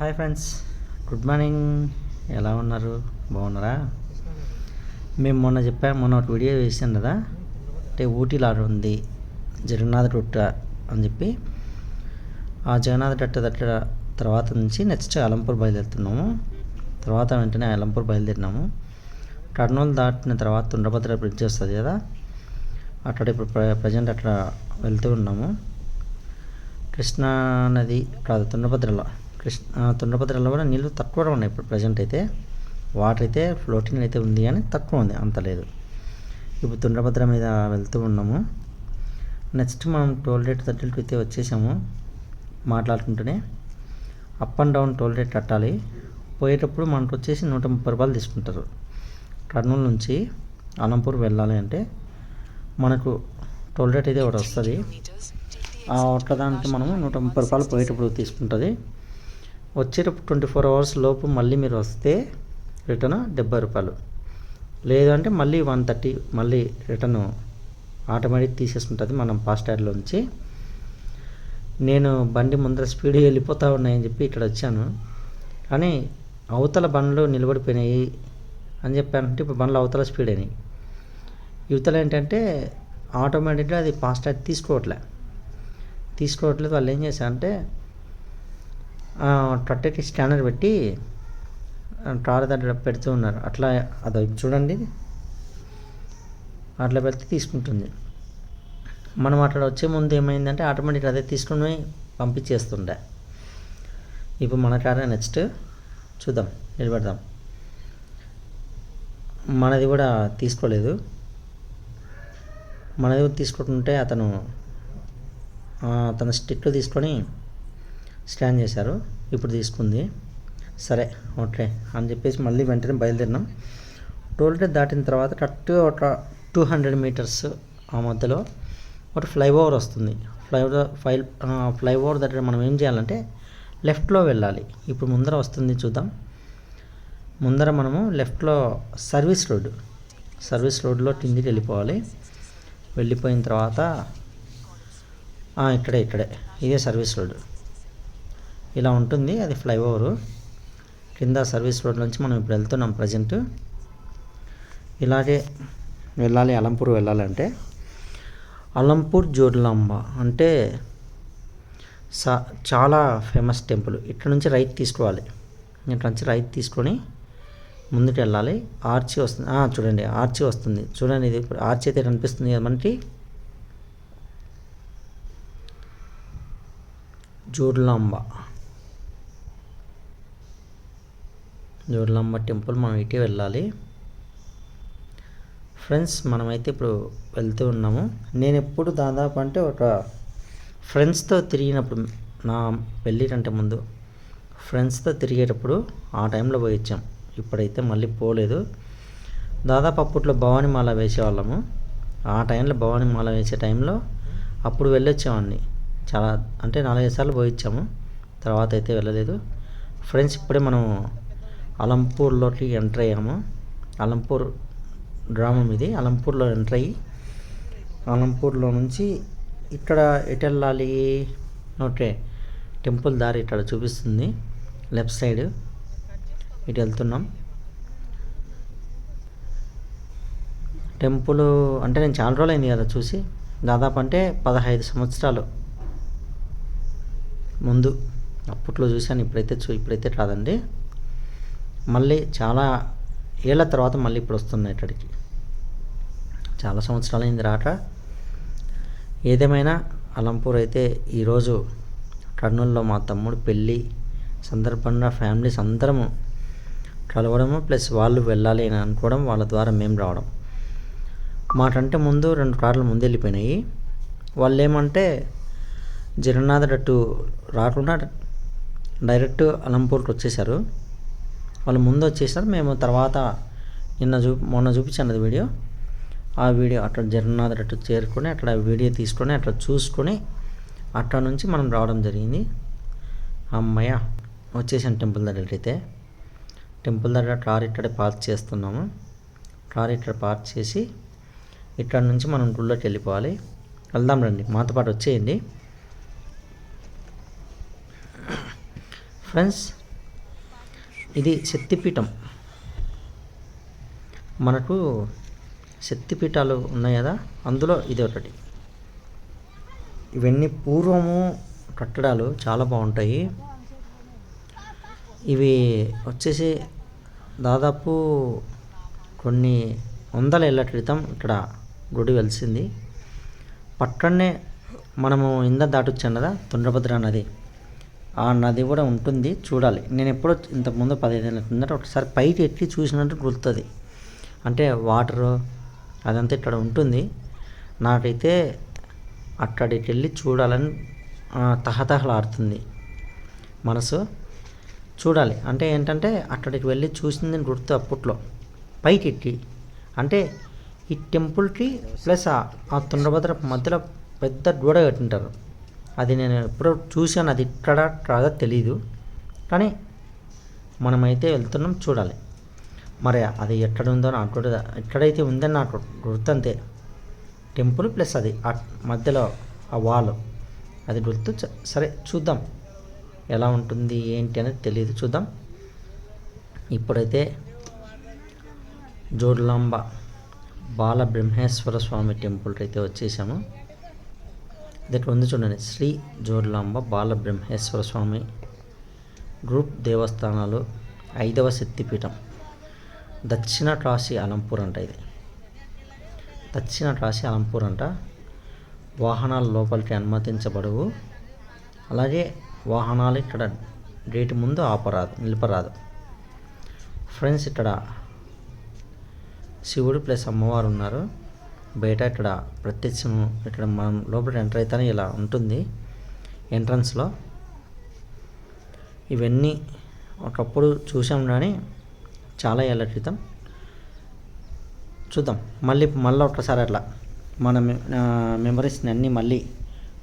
Hi friends good morning. ఎలా ఉన్నారు? బాగున్నారా? మేము మొన్న చెప్పాము మొన్న ఒక వీడియో వేసాం కదా. అంటే ఊటీలో ఆడ ఉంది. జగన్నాథ రొట్ట అని చెప్పి. ఆ జగన్నాథ రొట్ట దట్ట తర్వాత నుంచి నెక్స్ట్ అలంపూర్ బయలుదేరుతున్నాము. తర్వాత వెంటనే అలంపూర్ బయలుదేరినాము. కర్నూలు దాటిన తర్వాత తుండభద్ర బ్రిడ్జ్ వస్తుంది కదా. అక్కడ ఇప్పుడు ప్ర ప్రజెంట్ అక్కడ వెళ్తూ ఉన్నాము. కృష్ణా నది కాదు తుండభద్రలో కృష్ణ తుండభద్రలో కూడా నీళ్ళు తక్కువగా ఉన్నాయి ఇప్పుడు ప్రజెంట్ అయితే. వాటర్ అయితే ఫ్లోటింగ్ అయితే ఉంది కానీ తక్కువ ఉంది అంత లేదు. ఇప్పుడు తుండభద్ర మీద వెళ్తూ ఉన్నాము. నెక్స్ట్ మనం టోల్ రేట్ దగ్గరికి అయితే వచ్చేసాము. మాట్లాడుకుంటూనే up and down toll rate కట్టాలి. పోయేటప్పుడు మనకు వచ్చేసి నూట ముప్పై రూపాయలు తీసుకుంటారు. కర్నూలు నుంచి అలంపూర్ వెళ్ళాలి అంటే మనకు టోల్ రేట్ అయితే ఒకటి వస్తుంది. ఆ ఒక్క దానికి మనము నూట ముప్పై రూపాయలు పోయేటప్పుడు తీసుకుంటుంది. వచ్చేటప్పుడు ట్వంటీ ఫోర్ అవర్స్ లోపు మళ్ళీ మీరు వస్తే రిటర్న్ డెబ్బై రూపాయలు. లేదంటే మళ్ళీ వన్ థర్టీ మళ్ళీ రిటర్న్ ఆటోమేటిక్ తీసేసుకుంటుంది మనం ఫాస్ట్ యాడ్లో నుంచి నేను బండి ముందర స్పీడ్ వెళ్ళిపోతూ ఉన్నాయని చెప్పి ఇక్కడ వచ్చాను. కానీ అవతల బండ్లు నిలబడిపోయినాయి అని చెప్పానంటే ఇప్పుడు బండ్లు అవతల స్పీడ్ అయినాయి. యువతలు ఏంటంటే ఆటోమేటిక్గా అది ఫాస్ట్ యాడ్ తీసుకోవట్లే. తీసుకోవట్లేదు. వాళ్ళు ఏం చేశారంటే టట్టకి స్కానర్ పెట్టి టార్ దగ్గర పెడుతూ ఉన్నారు. అట్లా అది చూడండి అట్లా పెడితే తీసుకుంటుంది. మనం అట్లా వచ్చే ముందు ఏమైందంటే ఆటోమేటిక్ అదే తీసుకుని పంపించేస్తుండే. ఇప్పుడు మన కారే నెక్స్ట్. చూద్దాం నిలబెడదాం. మనది కూడా తీసుకోలేదు. మనది కూడా తీసుకుంటుంటే అతను తన స్టిక్ తీసుకొని స్కాన్ చేశారు. ఇప్పుడు తీసుకుంది. సరే ఓకే అని చెప్పేసి మళ్ళీ వెంటనే బయలుదేరినాం. టోల్ గేట్ దాటిన తర్వాత కరెక్ట్ ఒక టూ హండ్రెడ్ మీటర్స్ ఆ మధ్యలో ఒక ఫ్లైఓవర్ వస్తుంది. ఫ్లైఓవర్ ఫ్లై ఫ్లైఓవర్ దగ్గర మనం ఏం చేయాలంటే లెఫ్ట్లో వెళ్ళాలి. ఇప్పుడు ముందర వస్తుంది చూద్దాం. ముందర మనము లెఫ్ట్లో సర్వీస్ రోడ్డు సర్వీస్ రోడ్లో కిందికి వెళ్ళిపోవాలి. వెళ్ళిపోయిన తర్వాత ఇక్కడే ఇక్కడే ఇదే సర్వీస్ రోడ్ ఇలా ఉంటుంది అది ఫ్లైఓవర్. కింద సర్వీస్ రోడ్ నుంచి మనం ఇప్పుడు వెళ్తున్నాం ప్రజెంట్. ఇలాగే వెళ్ళాలి అలంపూర్ వెళ్ళాలంటే అలంపూర్ జోడ్లాంబ అంటే సా చాలా ఫేమస్ టెంపుల్. ఇక్కడ నుంచి రైట్ తీసుకోవాలి. ఇక్కడ నుంచి రైట్ తీసుకొని ముందుకు వెళ్ళాలి. ఆర్చి వస్తుంది. చూడండి ఆర్చి వస్తుంది. చూడండి ఇది ఆర్చి అయితే కనిపిస్తుంది కదా మనకి. జోడ్లాంబ జోడలమ్మ టెంపుల్ మనం ఇటే వెళ్ళాలి. ఫ్రెండ్స్ మనమైతే ఇప్పుడు వెళ్తూ ఉన్నాము. నేను ఎప్పుడు దాదాపు అంటే ఒక ఫ్రెండ్స్తో తిరిగినప్పుడు నా పెళ్ళినంటే ముందు ఫ్రెండ్స్తో తిరిగేటప్పుడు ఆ టైంలో పోయి వచ్చాం. ఇప్పుడైతే మళ్ళీ పోలేదు. దాదాపు అప్పట్లో భవాని మాల వేసేవాళ్ళము. ఆ టైంలో భవానీ మాల వేసే టైంలో అప్పుడు వెళ్ళొచ్చామండి చాలా అంటే నాలుగైదు సార్లు పోయిచ్చాము తర్వాత అయితే వెళ్ళలేదు. ఫ్రెండ్స్ ఇప్పుడే మనం అలంపూర్లోకి ఎంటర్ అయ్యాము. అలంపూర్ గ్రామం ఇది. అలంపూర్లో ఎంటర్ అయ్యి అలంపూర్లో నుంచి ఇక్కడ ఎటు వెళ్ళాలి ఓకే. టెంపుల్ దారి ఇక్కడ చూపిస్తుంది. లెఫ్ట్ సైడ్ ఇటు వెళ్తున్నాం. టెంపుల్ అంటే నేను చాలా రోజులు అయింది కదా చూసి. దాదాపు అంటే పదహైదు సంవత్సరాలు ముందు. అప్పట్లో చూశాను. ఇప్పుడైతే చూ ఇప్పుడైతే కాదండి మళ్ళీ చాలా ఏళ్ళ తర్వాత మళ్ళీ ఇప్పుడు వస్తున్నాయి ఇక్కడికి చాలా సంవత్సరాలు అయింది రాక ఏదేమైనా అలంపూర్ అయితే ఈరోజు కర్నూలులో మా తమ్ముడు పెళ్ళి సందర్భంగా ఫ్యామిలీస్ అందరము కలవడము ప్లస్ వాళ్ళు వెళ్ళాలి అని అనుకోవడం వాళ్ళ ద్వారా మేము రావడం. మాకంటే ముందు రెండు కార్లు ముందు వెళ్ళిపోయినాయి. వాళ్ళు ఏమంటే జగన్నాథ్ అటు రాకుండా డైరెక్ట్ అలంపూర్కి వచ్చేసారు వాళ్ళు ముందు వచ్చేసారు మేము తర్వాత నిన్న చూ మొన్న చూపించాను అది వీడియో. ఆ వీడియో అట్లా జగన్నాథ్ అటు చేరుకొని అక్కడ వీడియో తీసుకొని అట్లా చూసుకొని అక్కడ నుంచి మనం రావడం జరిగింది. అమ్మయ్య వచ్చేసాను టెంపుల్ దగ్గర అయితే. టెంపుల్ దగ్గర కార్ ఇక్కడే పార్క్ చేస్తున్నాము. కార్ ఇక్కడ పార్క్ చేసి ఇక్కడ నుంచి మనం గుళ్ళోకి వెళ్ళిపోవాలి. వెళ్దాం రండి. మాతో పాటు వచ్చేయండి. ఫ్రెండ్స్ ఇది శక్తిపీఠం. మనకు శక్తిపీఠాలు ఉన్నాయి కదా అందులో ఇది ఒకటి. ఇవన్నీ పూర్వము కట్టడాలు చాలా బాగుంటాయి. ఇవి వచ్చేసి దాదాపు కొన్ని వందల ఏళ్ళ క్రితం ఇక్కడ గుడి వెలిసింది. పక్కనే మనము ఇంద దాటొచ్చాం కదా తుండ్రభద్ర నది. ఆ నది కూడా ఉంటుంది చూడాలి. నేను ఎప్పుడో ఇంతకుముందు పదిహేను కిందట ఒకసారి పైకి ఎక్కి చూసినట్టు గుర్తుంది. అంటే వాటరు అదంతా ఇక్కడ ఉంటుంది. నాకైతే అక్కడికి వెళ్ళి చూడాలని తహతహలాడుతుంది మనసు. చూడాలి. అంటే ఏంటంటే అక్కడికి వెళ్ళి చూసింది గుర్తు అప్పట్లో. పైకి ఎక్కి. అంటే ఈ టెంపుల్కి ప్లస్ ఆ ఆ తుండభద్ర మధ్యలో పెద్ద గోడ కట్టింటారు. అది నేను ఎప్పుడో చూశాను అది ఇక్కడ కాదో తెలీదు. కానీ మనమైతే వెళ్తున్నాం చూడాలి. మరి అది ఎక్కడ ఉందో నాకు కూడా ఎక్కడైతే ఉందని నాకు గుర్తంతే. టెంపుల్ ప్లస్ అది ఆ మధ్యలో ఆ వాల్. అది గుర్తు సరే చూద్దాం. ఎలా ఉంటుంది ఏంటి అనేది తెలియదు చూద్దాం. ఇప్పుడైతే జోడ్లాంబ బాల బ్రహ్మేశ్వర స్వామి టెంపుల్కి అయితే వచ్చేసాము. దీంట్లో ఉంది చూడండి. శ్రీ జోర్లాంబ బాలబ్రహ్మేశ్వర స్వామి గ్రూప్ దేవస్థానాలు ఐదవ శక్తిపీఠం. దక్షిణ కాశీ అలంపూర్ అంట ఇది. దక్షిణ కాశీ అలంపూర్ అంట. వాహనాల లోపలికి అనుమతించబడవు. అలాగే వాహనాలు ఇక్కడ గేటు ముందు ఆపరాదు నిలపరాదు. ఫ్రెండ్స్ ఇక్కడ శివుడు ప్లస్ అమ్మవారు ఉన్నారు. బయట ఇక్కడ ప్రత్యక్షం ఇక్కడ మనం లోపల ఎంటర్ అయితేనే ఇలా ఉంటుంది ఎంట్రన్స్లో ఇవన్నీ ఒకప్పుడు చూసాం కానీ చాలా ఏళ్ళ క్రితం. చూద్దాం. మళ్ళీ మళ్ళీ ఒకసారి అట్లా మన మెమరీస్ని అన్నీ మళ్ళీ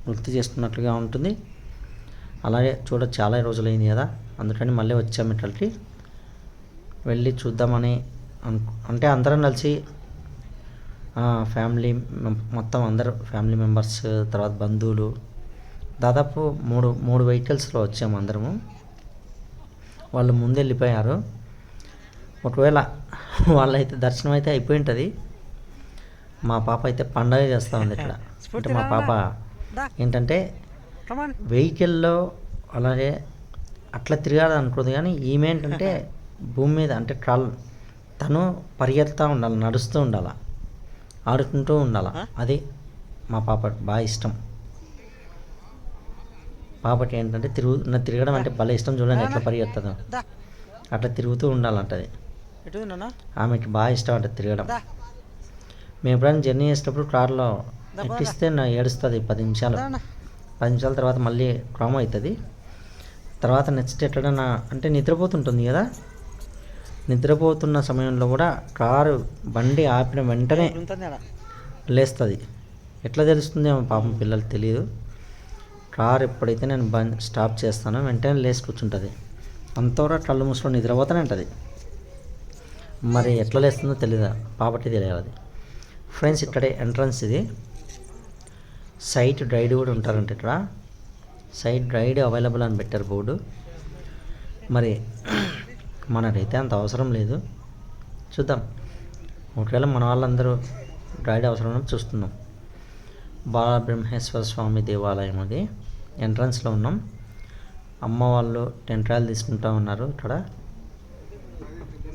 గుర్తు చేసుకున్నట్లుగా ఉంటుంది. అలాగే చూడ చాలా రోజులైంది కదా అందుకని మళ్ళీ వచ్చాము ఇక్కడికి. వెళ్ళి చూద్దామని అను- అంటే అందరం కలిసి ఫ్యామిలీ మెం- మొత్తం అందరు ఫ్యామిలీ మెంబర్స్ తర్వాత బంధువులు. దాదాపు మూడు మూడు వెహికల్స్లో వచ్చాము అందరము. వాళ్ళు ముందు వెళ్ళిపోయారు ఒకవేళ వాళ్ళైతే దర్శనం అయితే అయిపోయి ఉంటుంది మా పాప అయితే పండగ చేస్తూ ఉంది ఇక్కడ. అంటే మా పాప ఏంటంటే వెహికల్లో అలాగే అట్లా తిరగాలి అనుకోదు కానీ ఈమె ఏంటంటే భూమి మీద అంటే ట్రాల్ తను పరిగెత్తా ఉండాలి నడుస్తూ ఉండాలి. ఆడుకుంటూ ఉండాలి. అది మా పాప బాగా ఇష్టం. పాపకి ఏంటంటే తిరుగు నా తిరగడం అంటే భలే ఇష్టం చూడండి ఎట్లా పరిగెత్తుందో అట్లా తిరుగుతూ ఉండాలంటది ఆమెకి బాగా ఇష్టం అంటే తిరగడం. మేము ఎప్పుడైనా జర్నీ చేసేటప్పుడు కార్లో ఎక్కిస్తే నా ఏడుస్తుంది పది నిమిషాలు. పది నిమిషాల తర్వాత మళ్ళీ క్రామ్ అవుతుంది. తర్వాత నెక్స్ట్ ఎట్లన్నా అంటే నిద్రపోతుంటుంది కదా? నిద్రపోతున్న సమయంలో కూడా కారు బండి ఆపిన వెంటనే లేస్తుంది. ఎట్లా తెలుస్తుంది ఏమో పాపం పిల్లలు తెలియదు కారు ఎప్పుడైతే నేను బంద్ స్టాప్ చేస్తానో వెంటనే లేచి కూర్చుంటుంది. అంతవరకు కళ్ళు మూసుకొని నిద్రపోతూనే ఉంటుంది. మరి ఎట్లా లేస్తుందో తెలియదు పాపటి తెలియాలి అది. ఫ్రెండ్స్ ఇక్కడే ఎంట్రన్స్ ఇది. సైట్ డ్రైడ్ కూడా ఉంటారంట ఇక్కడ. సైట్ డ్రైడ్ అవైలబుల్ అని పెట్టారు బోర్డు. మరి మనకైతే అంత అవసరం లేదు. చూద్దాం. ఒకవేళ మన వాళ్ళందరూ గైడ్ అవసరం చూస్తున్నాం. బాలబ్రహ్మేశ్వర స్వామి దేవాలయం అది. ఎంట్రన్స్లో ఉన్నాం. అమ్మ వాళ్ళు టెంట్రాయలు తీసుకుంటా ఉన్నారు ఇక్కడ.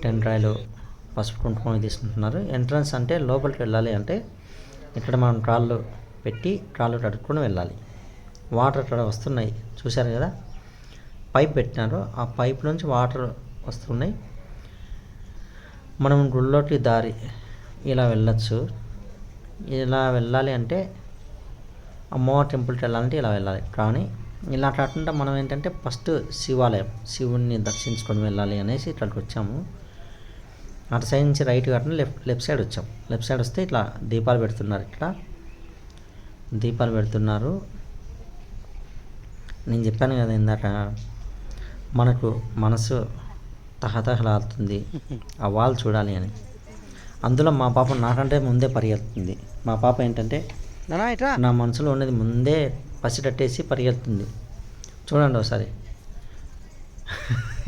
టెంట్రాయలు పసుపు కుంకుమ తీసుకుంటున్నారు. ఎంట్రన్స్ అంటే లోపలికి వెళ్ళాలి అంటే ఇక్కడ మనం కాళ్ళు పెట్టి కాళ్ళు కడుక్కొని వెళ్ళాలి. వాటర్ ఇక్కడ వస్తున్నాయి. చూశారు కదా? పైప్ పెట్టినారు. ఆ పైప్ నుంచి వాటర్ వస్తున్నాయి. మనం గుళ్ళోకి దారి ఇలా వెళ్ళొచ్చు. ఇలా వెళ్ళాలి అంటే అమ్మవారి టెంపుల్కి వెళ్ళాలంటే ఇలా వెళ్ళాలి. కానీ ఇలా కాకుండా మనం ఏంటంటే ఫస్ట్ శివాలయం శివుణ్ణి దర్శించుకొని వెళ్ళాలి అనేసి ఇక్కడికి వచ్చాము. అటు సైడ్ నుంచి రైట్ కాకుండా లెఫ్ట్ లెఫ్ట్ సైడ్ వచ్చాం. లెఫ్ట్ సైడ్ వస్తే ఇట్లా దీపాలు పెడుతున్నారు ఇట్లా దీపాలు పెడుతున్నారు. నేను చెప్పాను కదా ఇందాక మనకు మనసు తహతహలాడుతుంది. ఆ వాల్ చూడాలి అని. అందులో మా పాప నాకంటే ముందే పరిగెత్తుంది. మా పాప ఏంటంటే నా మనసులో ఉన్నది ముందే పసిగట్టేసి పరిగెత్తుంది. చూడండి ఒకసారి.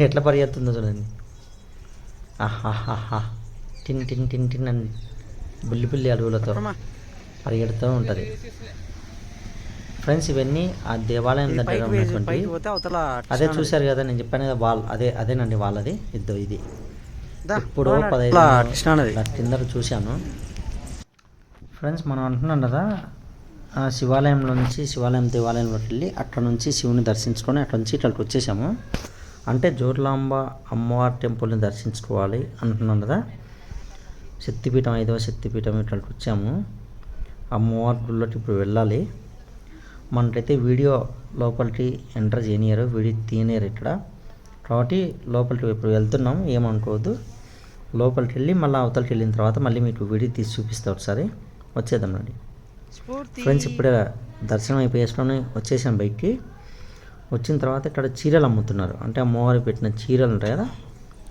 ఎట్లా పరిగెత్తుందో చూడండి. ఆహాహాహా. టిన్ టిన్ టిన్ టిన్ అని బుల్లి బుల్లి అడుగులతో పరిగెడుతూ ఉంటుంది. ఫ్రెండ్స్ ఇవన్నీ ఆ దేవాలయం దగ్గర ఉన్నటువంటి అదే చూశారు కదా నేను చెప్పాను కదా వాళ్ళ అదే అదేనండి వాళ్ళది ఇద్దో ఇది. ఇప్పుడు పదహైదు కింద చూశాను. ఫ్రెండ్స్ మనం అంటున్నాం కదా ఆ శివాలయంలో నుంచి శివాలయం దేవాలయంలోకి వెళ్ళి అక్కడ నుంచి శివుని దర్శించుకొని అక్కడ నుంచి ఇక్కడికి వచ్చేసాము. అంటే జోర్లాంబ అమ్మవారి టెంపుల్ని దర్శించుకోవాలి అంటున్నాం కదా. శక్తిపీఠం ఐదవ శక్తిపీఠం ఇక్కడికి వచ్చాము. అమ్మవారి గుళ్ళకి ఇప్పుడు వెళ్ళాలి. మనకైతే వీడియో లోపలికి ఎంటర్ చేయనియరు వీడియో తీయనియరు ఇక్కడ. కాబట్టి లోపలికి ఇప్పుడు వెళ్తున్నాం ఏమనుకోవద్దు. లోపలికి వెళ్ళి మళ్ళీ అవతలికి వెళ్ళిన తర్వాత మళ్ళీ మీకు వీడియో తీసి చూపిస్తా ఒకసారి. వచ్చేద్దాం రండి. ఫ్రెండ్స్ ఇప్పుడే దర్శనం అయిపోయేసుకొని వచ్చేసాం బయటికి. వచ్చిన తర్వాత ఇక్కడ చీరలు అమ్ముతున్నారు. అంటే అమ్మవారి పెట్టిన చీరలు ఉంటాయి కదా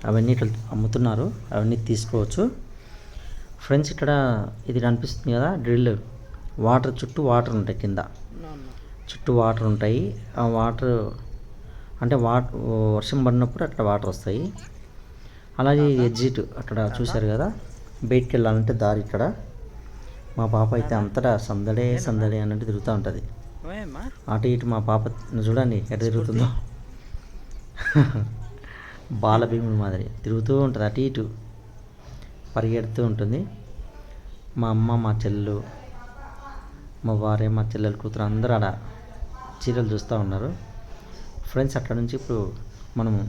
అవన్నీ ఇట్లా అమ్ముతున్నారు. అవన్నీ తీసుకోవచ్చు. ఫ్రెండ్స్ ఇక్కడ ఇది కనిపిస్తుంది కదా డ్రిల్. వాటర్ చుట్టూ వాటర్ ఉంటాయి కింద. చుట్టూ వాటర్ ఉంటాయి. ఆ వాటర్ అంటే వాటర్ వర్షం పడినప్పుడు అక్కడ వాటర్ వస్తాయి. అలాగే ఎగ్జిట్ అక్కడ చూశారు కదా? బయటికి వెళ్ళాలంటే దారి ఇక్కడ. మా పాప అయితే అంతటా సందడే సందడే అన్నట్టు తిరుగుతూ ఉంటుంది. అటు ఇటు మా పాప చూడండి ఎట తిరుగుతుందో. బాలభీముడి మాదిరి తిరుగుతూ ఉంటుంది అటు ఇటు. పరిగెడుతూ ఉంటుంది. మా అమ్మ మా చెల్లెలు మా భార్య మా చెల్లెలు కూతురు అందరూ ఆడ చీరలు చూస్తూ ఉన్నారు. ఫ్రెండ్స్ అక్కడ నుంచి ఇప్పుడు మనము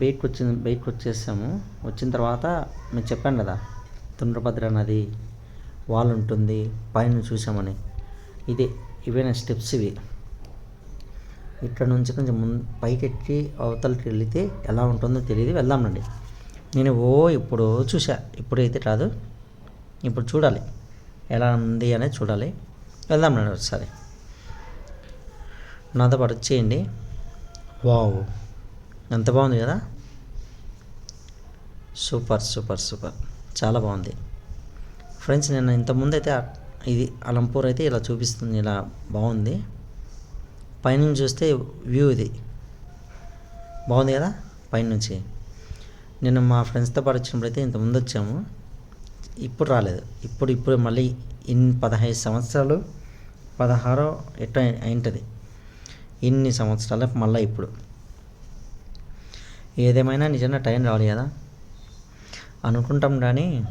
బయటకు వచ్చిన బయటకు వచ్చేసాము వచ్చిన తర్వాత మేము చెప్పాను కదా తుండ్రభద్ర నది వాల్ ఉంటుంది పైన చూసామని ఇదే ఇవేనా స్టెప్స్ ఇవి. ఇక్కడ నుంచి కొంచెం ముందు పైకెక్కి అవతలకి వెళితే ఎలా ఉంటుందో తెలియదు. వెళ్దామండి నేను ఓ ఇప్పుడు చూసా ఇప్పుడైతే రాదు ఇప్పుడు చూడాలి. ఎలా ఉంది అనేది చూడాలి. వెళ్దామండి ఒకసారి. నాతో పాటు వచ్చేయండి. వావ్. ఎంత బాగుంది కదా. Super super super. చాలా బాగుంది. ఫ్రెండ్స్ నేను ఇంతకుముందు అయితే ఇది అలంపూర్ అయితే ఇలా చూపిస్తుంది ఇలా బాగుంది. పైనుంచి చూస్తే వ్యూ ఇది. బాగుంది కదా పైనుంచి. నేను మా ఫ్రెండ్స్తో పాటు వచ్చినప్పుడు అయితే ఇంతకుముందు వచ్చాము. ఇప్పుడు రాలేదు. ఇప్పుడు ఇప్పుడు మళ్ళీ ఇన్ని పదహైదు సంవత్సరాలు పదహారో ఎట్ట అయింటుంది. ఇన్ని సంవత్సరాలు మళ్ళీ ఇప్పుడు. ఏదేమైనా నిజంగా టైం రావాలి కదా. అనుకుంటాం కానీ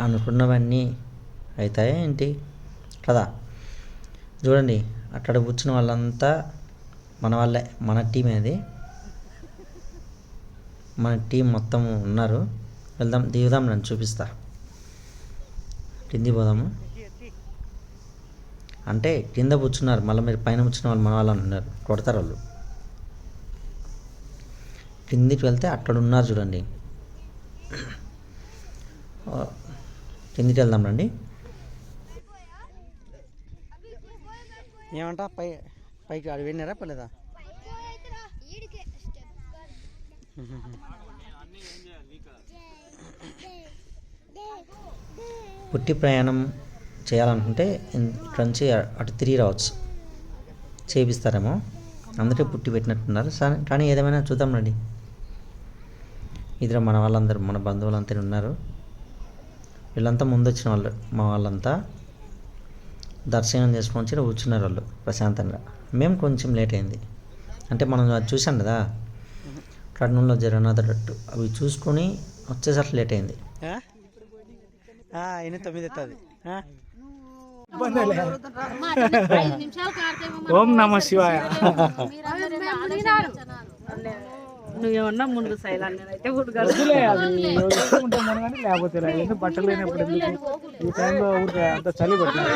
అనుకున్నవన్నీ అవుతాయా ఏంటి? కదా. చూడండి అక్కడ కూర్చున్న వాళ్ళంతా మన వాళ్ళే మన టీం అది మన టీం మొత్తం ఉన్నారు. వెళ్దాం దిగుదాం నన్ను చూపిస్తా. కింది పోదాము? అంటే కింద కూర్చున్నారు మళ్ళీ మీరు పైన కూర్చున్న వాళ్ళు మన వాళ్ళు అంటున్నారు కొడతారు వాళ్ళు. కిందికి వెళ్తే అక్కడ ఉన్నారు చూడండి. ఆ, కిందికి వెళ్దాం రండి. ఏమంటా? పై పైకి అడి వెళ్ళినారా? పర్లేదా పుట్టి ప్రయాణం చేయాలనుకుంటే ఇక్కడ నుంచి అటు తిరిగి రావచ్చు. చేపిస్తారేమో. అందుకే పుట్టి పెట్టినట్టున్నారు. సరే కానీ ఏదేమైనా చూద్దాం రండి. ఇద్దరు మన వాళ్ళందరూ మన బంధువులంతా ఉన్నారు. వీళ్ళంతా ముందు వచ్చిన వాళ్ళు మా వాళ్ళంతా. దర్శనం చేసుకొని వచ్చి కూర్చున్నారు వాళ్ళు ప్రశాంతంగా. మేము కొంచెం లేట్ అయింది. అంటే మనం అది చూసాం కదా. కర్నూలులో జగన్నాథరట్టు అవి చూసుకొని వచ్చేసరికి లేట్ అయింది. ఆ? ఆ, ఎన్ని తొమ్మిది ఎత్తది ఓం నమ శివాయ. నువ్వేమన్నా ముందు అయితే మనం కానీ లేకపోతే. ఎందుకు బట్టలు లేనప్పుడు ఈ టైంలో ఊరికే అంత చలి పట్టింది.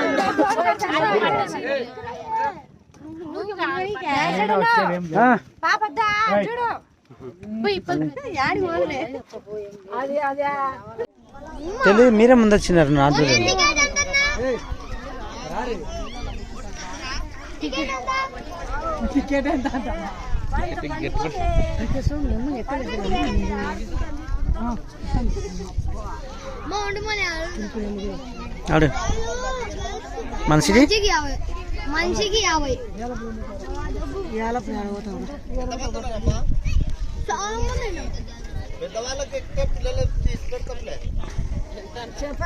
తెలియదు మీరే ముందు వచ్చినారు నా చూడండి ఆడు. మనిషికి మనిషికి యాభై.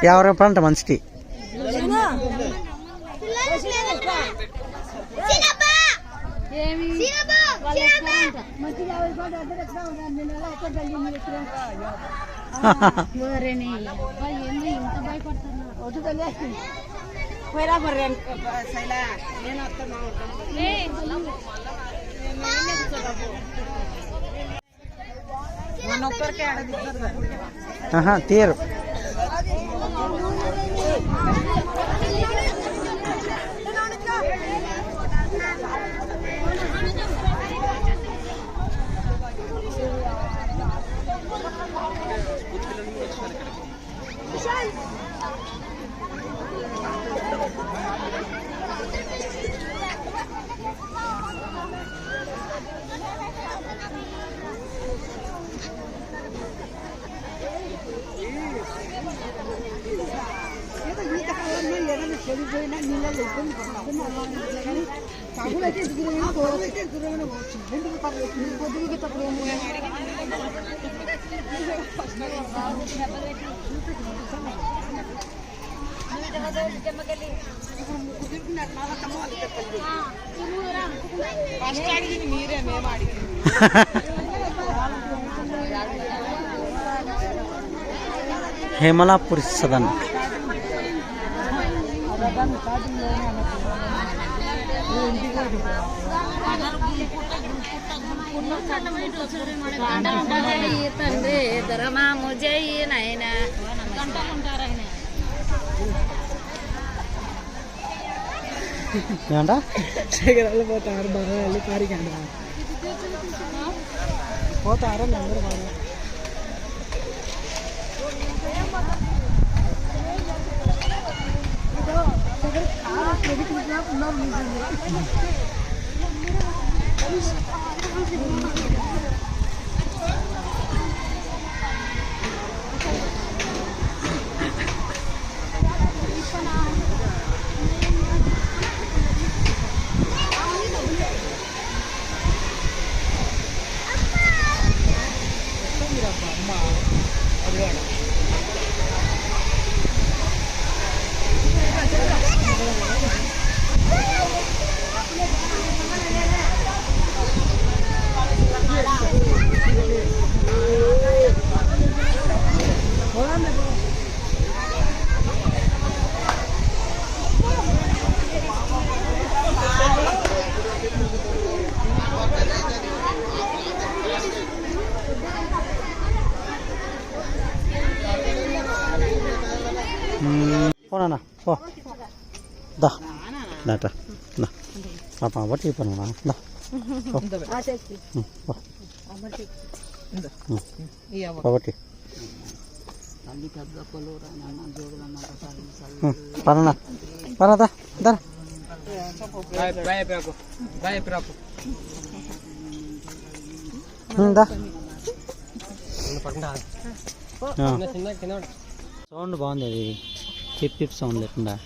యాభై ఎవరి పంట మంచిది? శైలా నేను వస్తాను మన ఒక్కరికే అడగదు ఆహా, తీయరు ఫస్ట్ అడిగింది మీరే మేము అడిగింది హేమలాపూర్ సదన్. తండ్రి ధరమాము ఏమంట చీకరాలు పోతారు బాగా వెళ్ళి కారికండి పోతారు అందరూ బాగా పోనా పో దా போனாண்ணா போ. தா. நாட்டா இந்தா. பாப்பா வட்டி. பண்ணுங்கண்ணா வட்டி. பரதா సౌండ్ బాగుంది అది. టిప్ టిప్ సౌండ్ లేకుండా.